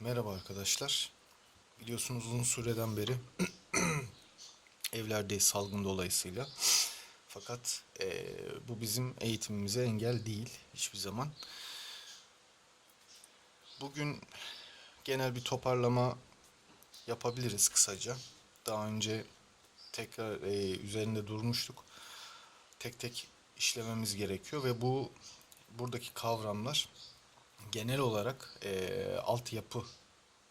merhaba arkadaşlar. Biliyorsunuz uzun süreden beri evlerdeyiz salgın dolayısıyla. Fakat eee, bu bizim eğitimimize engel değil hiçbir zaman. Bugün genel bir toparlama yapabiliriz kısaca. Daha önce tekrar eee, üzerinde durmuştuk. Tek tek işlememiz gerekiyor ve bu buradaki kavramlar genel olarak eee altyapı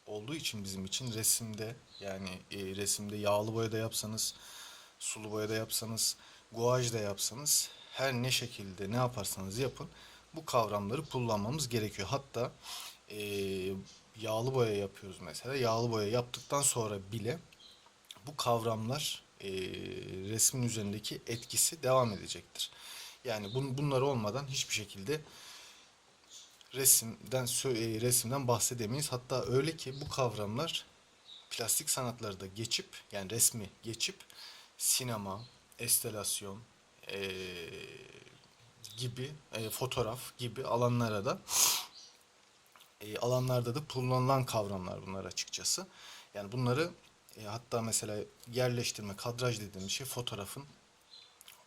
olduğu için bizim için resimde yani e, resimde yağlı boya da yapsanız, sulu boya da yapsanız, guaj da yapsanız her ne şekilde ne yaparsanız yapın bu kavramları kullanmamız gerekiyor. Hatta e, yağlı boya yapıyoruz mesela. Yağlı boya yaptıktan sonra bile bu kavramlar e, resmin üzerindeki etkisi devam edecektir. Yani bun, bunlar olmadan hiçbir şekilde resimden e, resimden bahsedemeyiz. Hatta öyle ki bu kavramlar plastik sanatları da geçip yani resmi geçip sinema, enstelasyon e, gibi e, fotoğraf gibi alanlara da e, alanlarda da kullanılan kavramlar bunlar açıkçası. Yani bunları e, hatta mesela yerleştirme, kadraj dediğimiz şey fotoğrafın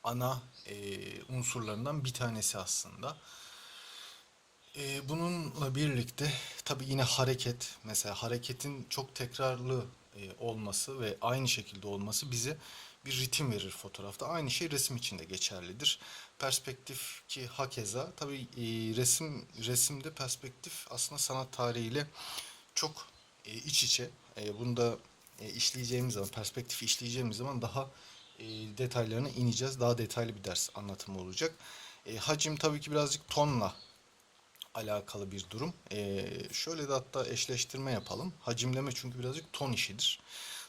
ana e, unsurlarından bir tanesi aslında. Ee, bununla birlikte tabii yine hareket, mesela hareketin çok tekrarlı e, olması ve aynı şekilde olması bize bir ritim verir fotoğrafta. Aynı şey resim için de geçerlidir. Perspektif ki hakeza tabii e, resim resimde perspektif aslında sanat tarihiyle çok e, iç içe. Bunu da işleyeceğimiz zaman, perspektifi işleyeceğimiz zaman daha detaylarına ineceğiz. Daha detaylı bir ders anlatımı olacak. Hacim tabii ki birazcık tonla alakalı bir durum. Ee, şöyle de hatta eşleştirme yapalım. Hacimleme çünkü birazcık ton işidir.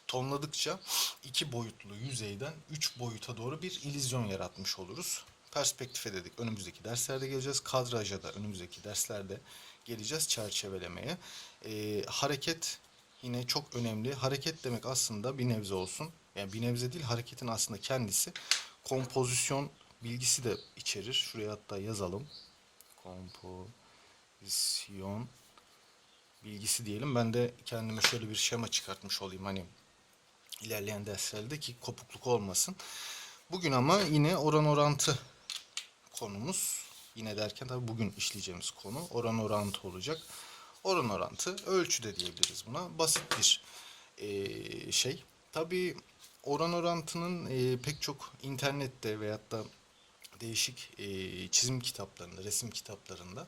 Tonladıkça iki boyutlu yüzeyden üç boyuta doğru bir illüzyon yaratmış oluruz. Perspektife dedik önümüzdeki derslerde geleceğiz. Kadraja da önümüzdeki derslerde geleceğiz çerçevelemeye. Ee, hareket yine çok önemli. Hareket demek aslında bir nebze olsun. Yani bir nebze değil hareketin aslında kendisi kompozisyon bilgisi de içerir. Şuraya hatta yazalım. Kompozisyon bilgisi diyelim. Ben de kendime şöyle bir şema çıkartmış olayım hani ilerleyen derslerde ki kopukluk olmasın. Bugün ama yine oran orantı konumuz. Yine derken tabii bugün işleyeceğimiz konu oran orantı olacak. Oran orantı ölçü de diyebiliriz buna. Basit bir eee, şey. Tabii oran orantının eee, pek çok internette veyahut da değişik eee, çizim kitaplarında, resim kitaplarında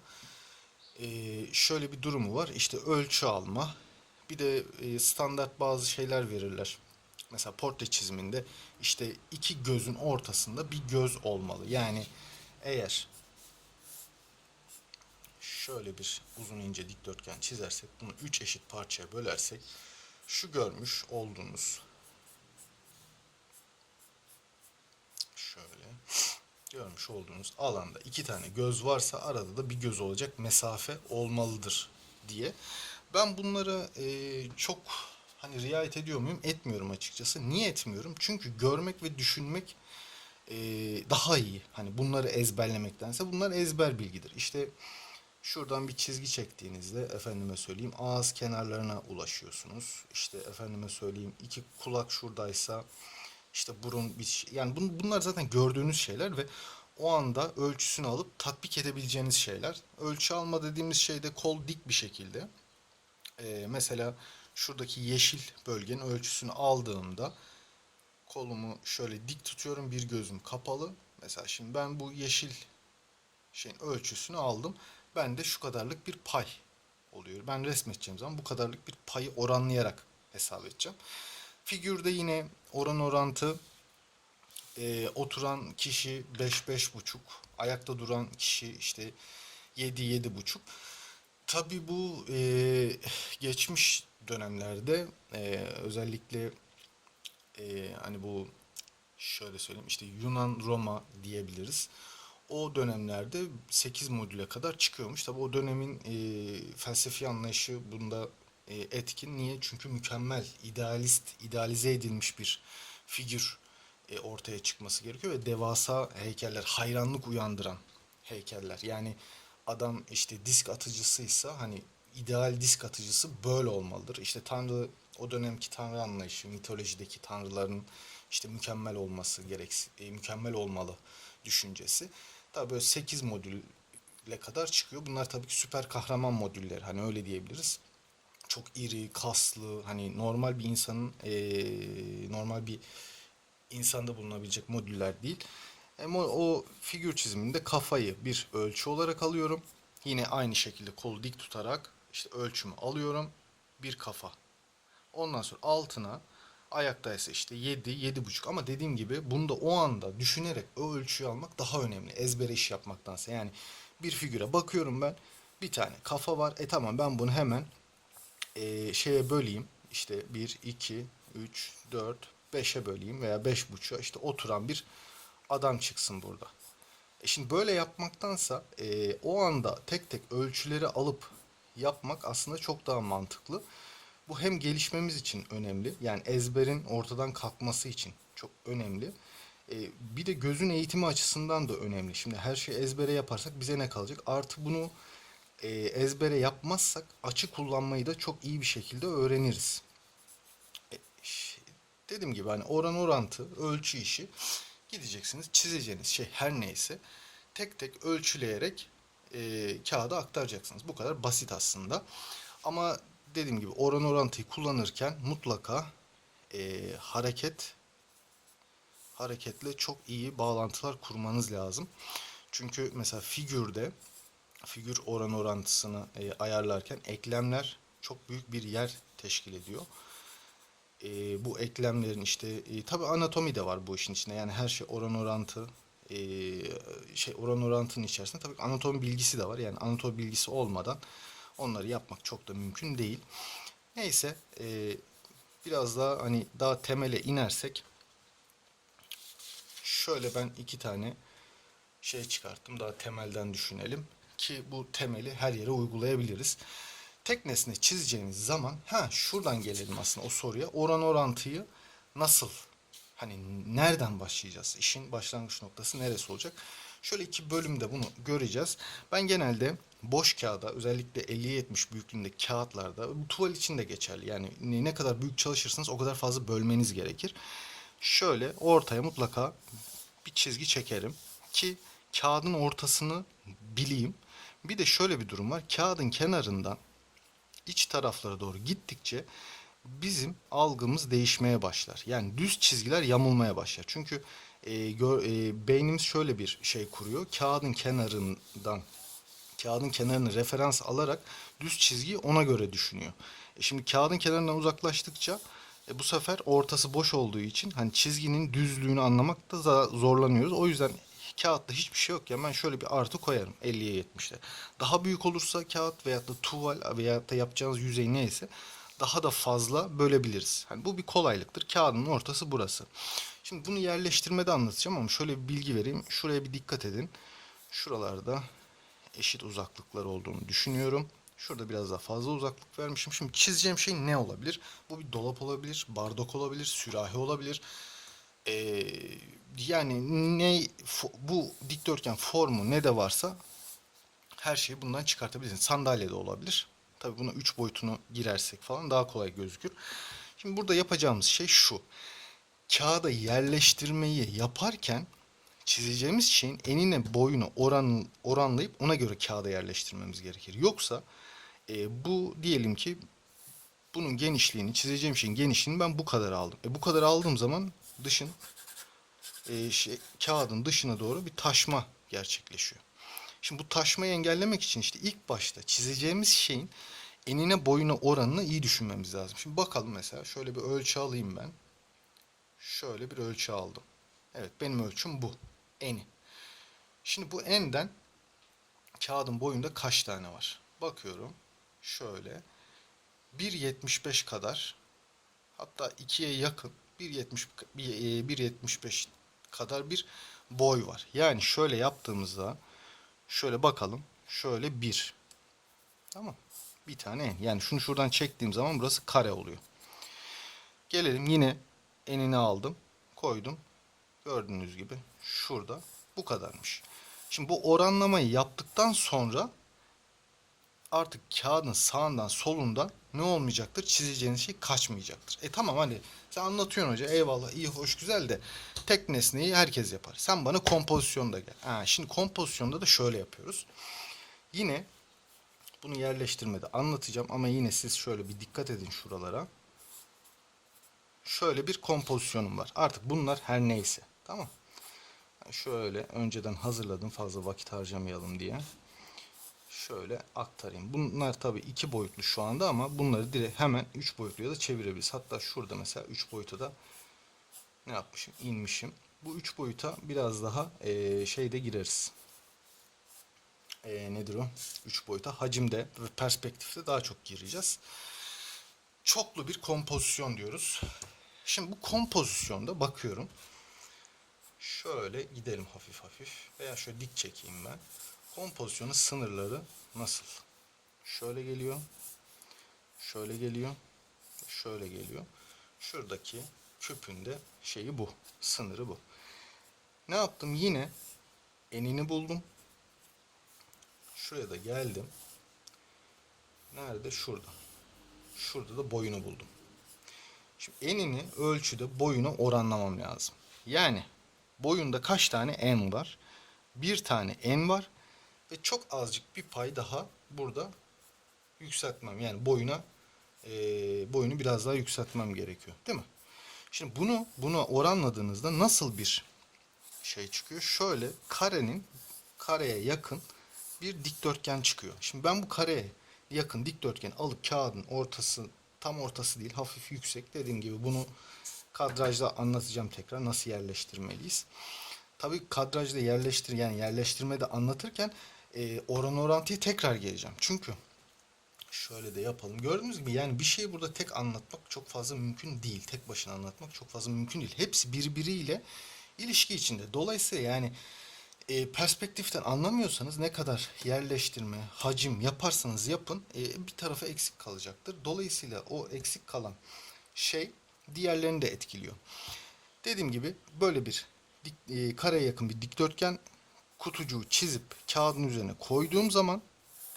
şöyle bir durumu var. İşte ölçü alma. Bir de eee, standart bazı şeyler verirler. Mesela portre çiziminde işte iki gözün ortasında bir göz olmalı. Yani eğer şöyle bir uzun ince dikdörtgen çizersek, bunu üç eşit parçaya bölersek, şu görmüş olduğunuz şöyle görmüş olduğunuz alanda iki tane göz varsa arada da bir göz olacak mesafe olmalıdır diye. Ben bunları e, çok hani riayet ediyor muyum? Etmiyorum açıkçası. Niye etmiyorum? Çünkü görmek ve düşünmek e, daha iyi. Hani bunları ezberlemektense bunlar ezber bilgidir. İşte şuradan bir çizgi çektiğinizde efendime söyleyeyim ağız kenarlarına ulaşıyorsunuz. İşte efendime söyleyeyim iki kulak şuradaysa işte burun bir yani bun, bunlar zaten gördüğünüz şeyler ve o anda ölçüsünü alıp tatbik edebileceğiniz şeyler. Ölçü alma dediğimiz şey de kol dik bir şekilde. Ee, mesela şuradaki yeşil bölgenin ölçüsünü aldığımda kolumu şöyle dik tutuyorum bir gözüm kapalı. Mesela şimdi ben bu yeşil şeyin ölçüsünü aldım. Ben de şu kadarlık bir pay oluyor. Ben resmedeceğim zaman bu kadarlık bir payı oranlayarak hesap edeceğim. Figürde yine oran orantı e, oturan kişi 5 buçuk, ayakta duran kişi işte 7 buçuk. Tabii bu e, geçmiş dönemlerde e, özellikle e, hani bu şöyle söyleyeyim işte Yunan Roma diyebiliriz. O dönemlerde 8 modüle kadar çıkıyormuş. Tabii o dönemin e, felsefi anlayışı bunda e, etkin. Niye? Çünkü mükemmel, idealist, idealize edilmiş bir figür e, ortaya çıkması gerekiyor ve devasa heykeller, hayranlık uyandıran heykeller. Yani adam işte disk atıcısıysa hani ideal disk atıcısı böyle olmalıdır. İşte Tanrı o dönemki Tanrı anlayışı, mitolojideki tanrıların işte mükemmel olması gereksiz, e, mükemmel olmalı düşüncesi. Tabii böyle 8 modülle kadar çıkıyor. Bunlar tabii ki süper kahraman modülleri. Hani öyle diyebiliriz. Çok iri, kaslı, hani normal bir insanın eee, normal bir insanda bulunabilecek modüller değil. Ama o figür çiziminde kafayı bir ölçü olarak alıyorum. Yine aynı şekilde kolu dik tutarak işte ölçümü alıyorum. Bir kafa. Ondan sonra altına ayaktaysa işte 7, 7,5 ama dediğim gibi bunda o anda düşünerek o ölçüyü almak daha önemli. Ezbere iş yapmaktansa yani bir figüre bakıyorum ben bir tane kafa var. E tamam ben bunu hemen e, şeye böleyim. İşte 1, 2, 3, 4, 5'e böleyim veya 5,5'a işte oturan bir adam çıksın burada. E şimdi böyle yapmaktansa e, o anda tek tek ölçüleri alıp yapmak aslında çok daha mantıklı. Bu hem gelişmemiz için önemli. Yani ezberin ortadan kalkması için çok önemli. E, bir de gözün eğitimi açısından da önemli. Şimdi her şeyi ezbere yaparsak bize ne kalacak? Artı bunu e, ezbere yapmazsak açı kullanmayı da çok iyi bir şekilde öğreniriz. E, ş- dediğim gibi hani oran orantı, ölçü işi gideceksiniz çizeceğiniz şey her neyse tek tek ölçüleyerek e, kağıda aktaracaksınız. Bu kadar basit aslında. Ama dediğim gibi oran orantıyı kullanırken mutlaka e, hareket hareketle çok iyi bağlantılar kurmanız lazım. Çünkü mesela figürde figür oran orantısını e, ayarlarken eklemler çok büyük bir yer teşkil ediyor. E, bu eklemlerin işte e, tabi anatomi de var bu işin içinde. Yani her şey oran orantı e, şey oran orantının içerisinde tabii anatomi bilgisi de var. Yani anatomi bilgisi olmadan onları yapmak çok da mümkün değil. Neyse e, biraz daha hani daha temele inersek şöyle ben iki tane şey çıkarttım. Daha temelden düşünelim ki bu temeli her yere uygulayabiliriz. Tek nesne çizeceğimiz zaman ha şuradan gelelim aslında o soruya. Oran orantıyı nasıl hani nereden başlayacağız? İşin başlangıç noktası neresi olacak? Şöyle iki bölümde bunu göreceğiz. Ben genelde boş kağıda özellikle 50-70 büyüklüğünde kağıtlarda bu tuval için de geçerli. Yani ne kadar büyük çalışırsanız o kadar fazla bölmeniz gerekir. Şöyle ortaya mutlaka bir çizgi çekerim ki kağıdın ortasını bileyim. Bir de şöyle bir durum var. Kağıdın kenarından iç taraflara doğru gittikçe bizim algımız değişmeye başlar. Yani düz çizgiler yamulmaya başlar. Çünkü e, gör, e, beynimiz şöyle bir şey kuruyor. Kağıdın kenarından kağıdın kenarını referans alarak düz çizgiyi ona göre düşünüyor. E şimdi kağıdın kenarından uzaklaştıkça e bu sefer ortası boş olduğu için hani çizginin düzlüğünü anlamakta zorlanıyoruz. O yüzden kağıtta hiçbir şey yok ya ben şöyle bir artı koyarım 50'ye 70'te. Daha büyük olursa kağıt veyahut da tuval veyahut da yapacağınız yüzey neyse daha da fazla bölebiliriz. Hani bu bir kolaylıktır. Kağıdın ortası burası. Şimdi bunu yerleştirmede anlatacağım ama şöyle bir bilgi vereyim. Şuraya bir dikkat edin. Şuralarda eşit uzaklıklar olduğunu düşünüyorum. Şurada biraz daha fazla uzaklık vermişim. Şimdi çizeceğim şey ne olabilir? Bu bir dolap olabilir, bardak olabilir, sürahi olabilir. Ee, yani ne bu dikdörtgen formu ne de varsa her şeyi bundan çıkartabilirsiniz. Sandalye de olabilir. Tabii buna 3 boyutunu girersek falan daha kolay gözükür. Şimdi burada yapacağımız şey şu. Kağıda yerleştirmeyi yaparken çizeceğimiz şeyin enine boyunu oran, oranlayıp ona göre kağıda yerleştirmemiz gerekir. Yoksa e, bu diyelim ki bunun genişliğini çizeceğim şeyin genişliğini ben bu kadar aldım. E, bu kadar aldığım zaman dışın e, şey, kağıdın dışına doğru bir taşma gerçekleşiyor. Şimdi bu taşmayı engellemek için işte ilk başta çizeceğimiz şeyin enine boyuna oranını iyi düşünmemiz lazım. Şimdi bakalım mesela şöyle bir ölçü alayım ben. Şöyle bir ölçü aldım. Evet benim ölçüm bu. Eni. Şimdi bu enden kağıdın boyunda kaç tane var? Bakıyorum. Şöyle 1.75 kadar hatta 2'ye yakın 1.70 bir- e, 1.75 kadar bir boy var. Yani şöyle yaptığımızda şöyle bakalım. Şöyle bir. Tamam. Bir tane en. Yani şunu şuradan çektiğim zaman burası kare oluyor. Gelelim yine enini aldım. Koydum. Gördüğünüz gibi şurada bu kadarmış. Şimdi bu oranlamayı yaptıktan sonra artık kağıdın sağından solundan ne olmayacaktır? Çizeceğiniz şey kaçmayacaktır. E tamam hani sen anlatıyorsun hoca eyvallah iyi hoş güzel de tek nesneyi herkes yapar. Sen bana kompozisyonda gel. Ha, şimdi kompozisyonda da şöyle yapıyoruz. Yine bunu yerleştirmede anlatacağım ama yine siz şöyle bir dikkat edin şuralara. Şöyle bir kompozisyonum var. Artık bunlar her neyse. Tamam. Şöyle önceden hazırladım fazla vakit harcamayalım diye. Şöyle aktarayım. Bunlar tabii iki boyutlu şu anda ama bunları direkt hemen üç boyutluya da çevirebiliriz. Hatta şurada mesela üç boyuta da ne yapmışım? inmişim. Bu üç boyuta biraz daha eee şeyde gireriz. Eee nedir o? Üç boyuta hacimde ve perspektifte daha çok gireceğiz. Çoklu bir kompozisyon diyoruz. Şimdi bu kompozisyonda bakıyorum. Şöyle gidelim hafif hafif veya şöyle dik çekeyim ben. Kompozisyonun sınırları nasıl? Şöyle geliyor. Şöyle geliyor. Şöyle geliyor. Şuradaki küpün de şeyi bu. Sınırı bu. Ne yaptım? Yine enini buldum. Şuraya da geldim. Nerede? Şurada. Şurada da boyunu buldum. Şimdi enini ölçüde boyuna oranlamam lazım. Yani boyunda kaç tane en var? Bir tane en var ve çok azıcık bir pay daha burada yükseltmem. Yani boyuna eee, boyunu biraz daha yükseltmem gerekiyor. Değil mi? Şimdi bunu buna oranladığınızda nasıl bir şey çıkıyor? Şöyle karenin kareye yakın bir dikdörtgen çıkıyor. Şimdi ben bu kareye yakın dikdörtgeni alıp kağıdın ortası tam ortası değil hafif yüksek dediğim gibi bunu kadrajda anlatacağım tekrar nasıl yerleştirmeliyiz. Tabii kadrajda yerleştir yani yerleştirmede anlatırken e, oran orantıyı tekrar geleceğim. Çünkü şöyle de yapalım. Gördüğünüz gibi yani bir şeyi burada tek anlatmak çok fazla mümkün değil. Tek başına anlatmak çok fazla mümkün değil. Hepsi birbiriyle ilişki içinde. Dolayısıyla yani e, perspektiften anlamıyorsanız ne kadar yerleştirme, hacim yaparsanız yapın e, bir tarafa eksik kalacaktır. Dolayısıyla o eksik kalan şey diğerlerini de etkiliyor. Dediğim gibi böyle bir dik, e, kareye yakın bir dikdörtgen kutucuğu çizip kağıdın üzerine koyduğum zaman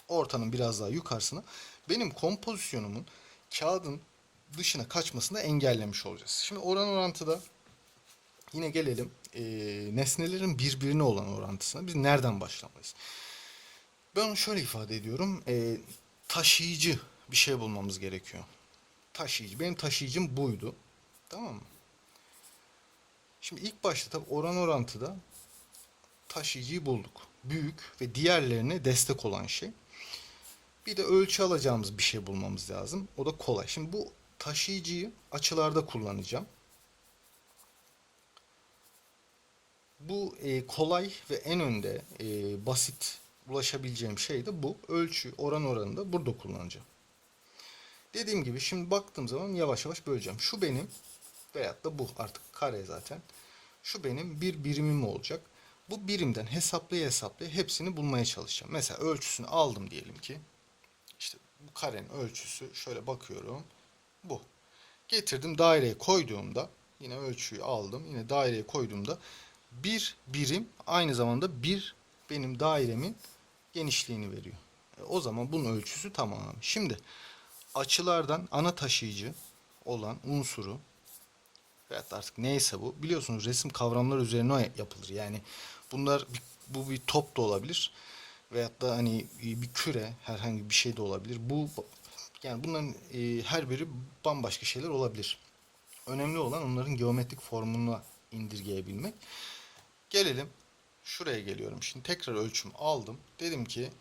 ortanın biraz daha yukarısına benim kompozisyonumun kağıdın dışına kaçmasını engellemiş olacağız. Şimdi oran orantıda yine gelelim e, nesnelerin birbirine olan orantısına. Biz nereden başlamalıyız? Ben onu şöyle ifade ediyorum. E, taşıyıcı bir şey bulmamız gerekiyor. Taşıyıcı. Benim taşıyıcım buydu. Tamam mı? Şimdi ilk başta tabii oran orantıda taşıyıcıyı bulduk. Büyük ve diğerlerine destek olan şey. Bir de ölçü alacağımız bir şey bulmamız lazım. O da kolay. Şimdi bu taşıyıcıyı açılarda kullanacağım. Bu e, kolay ve en önde e, basit ulaşabileceğim şey de bu. Ölçü oran oranında burada kullanacağım. Dediğim gibi şimdi baktığım zaman yavaş yavaş böleceğim. Şu benim veyahut da bu artık kare zaten. Şu benim bir birimim olacak. Bu birimden hesaplaya hesaplaya hepsini bulmaya çalışacağım. Mesela ölçüsünü aldım diyelim ki. İşte bu karenin ölçüsü şöyle bakıyorum. Bu. Getirdim daireye koyduğumda yine ölçüyü aldım. Yine daireye koyduğumda bir birim aynı zamanda bir benim dairemin genişliğini veriyor. E, o zaman bunun ölçüsü tamam. Şimdi açılardan ana taşıyıcı olan unsuru veyahut artık neyse bu biliyorsunuz resim kavramlar üzerine yapılır. Yani bunlar bu bir top da olabilir veyahut da hani bir küre herhangi bir şey de olabilir. Bu yani bunların e, her biri bambaşka şeyler olabilir. Önemli olan onların geometrik formuna indirgeyebilmek. Gelelim şuraya geliyorum. Şimdi tekrar ölçüm aldım. Dedim ki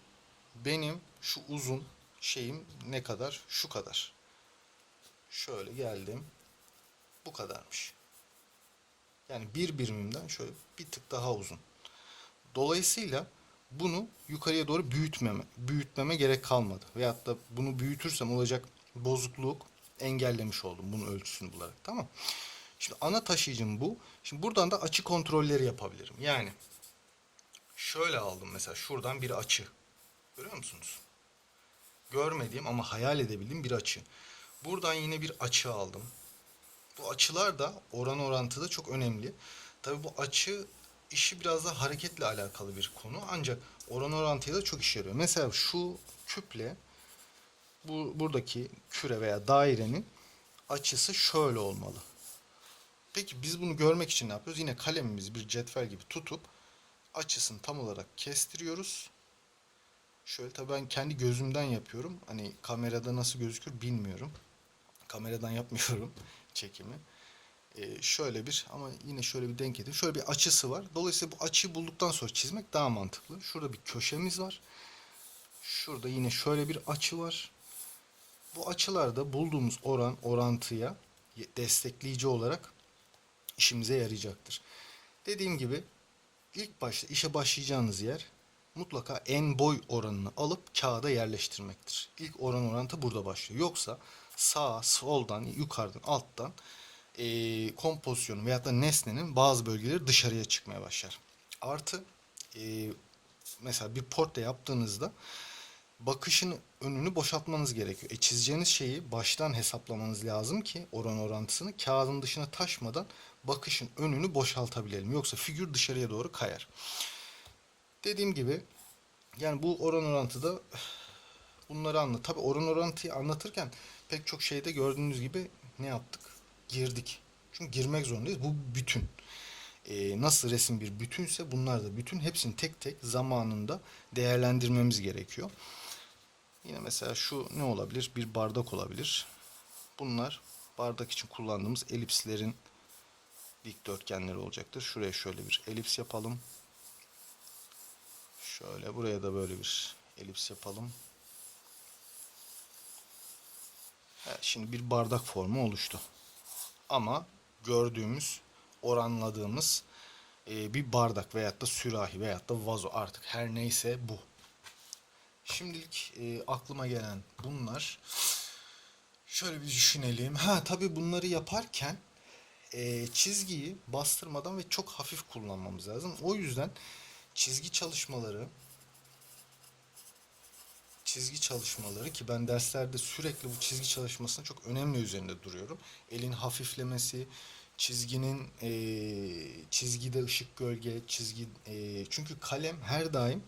benim şu uzun şeyim ne kadar? Şu kadar. Şöyle geldim. Bu kadarmış. Yani bir birimimden şöyle bir tık daha uzun. Dolayısıyla bunu yukarıya doğru büyütmeme, büyütmeme gerek kalmadı. Veyahut da bunu büyütürsem olacak bozukluk engellemiş oldum bunun ölçüsünü bularak. Tamam. Şimdi ana taşıyıcım bu. Şimdi buradan da açı kontrolleri yapabilirim. Yani şöyle aldım mesela şuradan bir açı. Görüyor musunuz? Görmediğim ama hayal edebildiğim bir açı. Buradan yine bir açı aldım. Bu açılar da oran orantıda çok önemli. Tabii bu açı işi biraz da hareketle alakalı bir konu. Ancak oran orantıya da çok işe yarıyor. Mesela şu küple bu buradaki küre veya dairenin açısı şöyle olmalı. Peki biz bunu görmek için ne yapıyoruz? Yine kalemimizi bir cetvel gibi tutup açısını tam olarak kestiriyoruz. Şöyle tabii ben kendi gözümden yapıyorum. Hani kamerada nasıl gözükür bilmiyorum. Kameradan yapmıyorum çekimi. Ee, şöyle bir ama yine şöyle bir denk edeyim. Şöyle bir açısı var. Dolayısıyla bu açıyı bulduktan sonra çizmek daha mantıklı. Şurada bir köşemiz var. Şurada yine şöyle bir açı var. Bu açılarda bulduğumuz oran orantıya destekleyici olarak işimize yarayacaktır. Dediğim gibi ilk başta işe başlayacağınız yer mutlaka en boy oranını alıp kağıda yerleştirmektir. İlk oran orantı burada başlıyor. Yoksa sağ, soldan, yukarıdan, alttan e, kompozisyonun veyahut da nesnenin bazı bölgeleri dışarıya çıkmaya başlar. Artı e, mesela bir portre yaptığınızda bakışın önünü boşaltmanız gerekiyor. E, çizeceğiniz şeyi baştan hesaplamanız lazım ki oran orantısını kağıdın dışına taşmadan bakışın önünü boşaltabilelim. Yoksa figür dışarıya doğru kayar. Dediğim gibi yani bu oran orantıda bunları anlat. Tabi oran orantıyı anlatırken pek çok şeyde gördüğünüz gibi ne yaptık? Girdik. Çünkü girmek zorundayız. Bu bütün. Ee, nasıl resim bir bütünse bunlar da bütün. Hepsini tek tek zamanında değerlendirmemiz gerekiyor. Yine mesela şu ne olabilir? Bir bardak olabilir. Bunlar bardak için kullandığımız elipslerin dikdörtgenleri olacaktır. Şuraya şöyle bir elips yapalım. Şöyle buraya da böyle bir elips yapalım. Evet, şimdi bir bardak formu oluştu. Ama gördüğümüz, oranladığımız e, bir bardak veyahut da sürahi veyahut da vazo artık her neyse bu. Şimdilik e, aklıma gelen bunlar. Şöyle bir düşünelim. Ha tabii bunları yaparken e, çizgiyi bastırmadan ve çok hafif kullanmamız lazım. O yüzden çizgi çalışmaları çizgi çalışmaları ki ben derslerde sürekli bu çizgi çalışmasına çok önemli üzerinde duruyorum. Elin hafiflemesi, çizginin e, çizgide ışık gölge, çizgi e, çünkü kalem her daim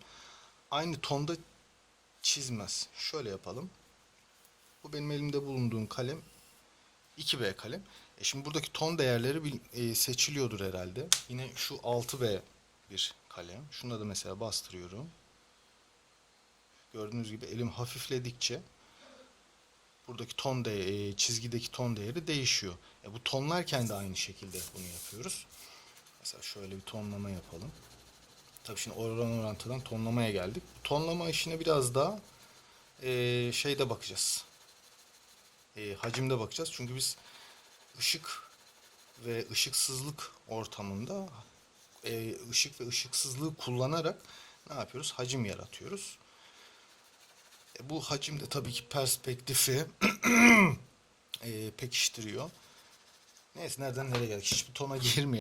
aynı tonda çizmez. Şöyle yapalım. Bu benim elimde bulunduğum kalem 2B kalem. E şimdi buradaki ton değerleri bil- e, seçiliyordur herhalde. Yine şu 6B bir kalem. Şuna da mesela bastırıyorum. Gördüğünüz gibi elim hafifledikçe buradaki ton de e, çizgideki ton değeri değişiyor. E, bu tonlarken de aynı şekilde bunu yapıyoruz. Mesela şöyle bir tonlama yapalım. Tabii şimdi oran orantıdan tonlamaya geldik. Tonlama işine biraz daha e, şeyde bakacağız. E, hacimde bakacağız. Çünkü biz ışık ve ışıksızlık ortamında e, ışık ve ışıksızlığı kullanarak ne yapıyoruz? Hacim yaratıyoruz. Bu hacim de tabii ki perspektifi e, pekiştiriyor. Neyse nereden nereye geldik? Hiçbir tona girmeyelim.